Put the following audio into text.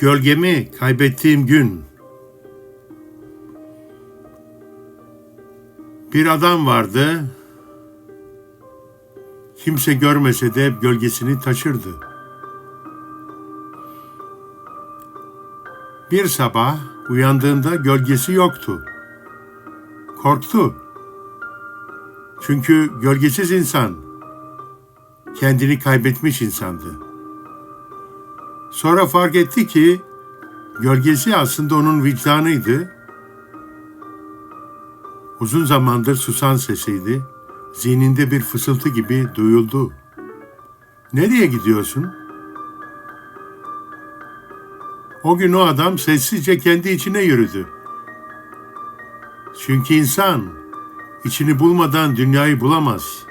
Gölgemi kaybettiğim gün. Bir adam vardı. Kimse görmese de hep gölgesini taşırdı. Bir sabah uyandığında gölgesi yoktu. Korktu. Çünkü gölgesiz insan kendini kaybetmiş insandı. Sonra fark etti ki gölgesi aslında onun vicdanıydı. Uzun zamandır susan sesiydi. Zihninde bir fısıltı gibi duyuldu. Nereye gidiyorsun? O gün o adam sessizce kendi içine yürüdü. Çünkü insan içini bulmadan dünyayı bulamaz.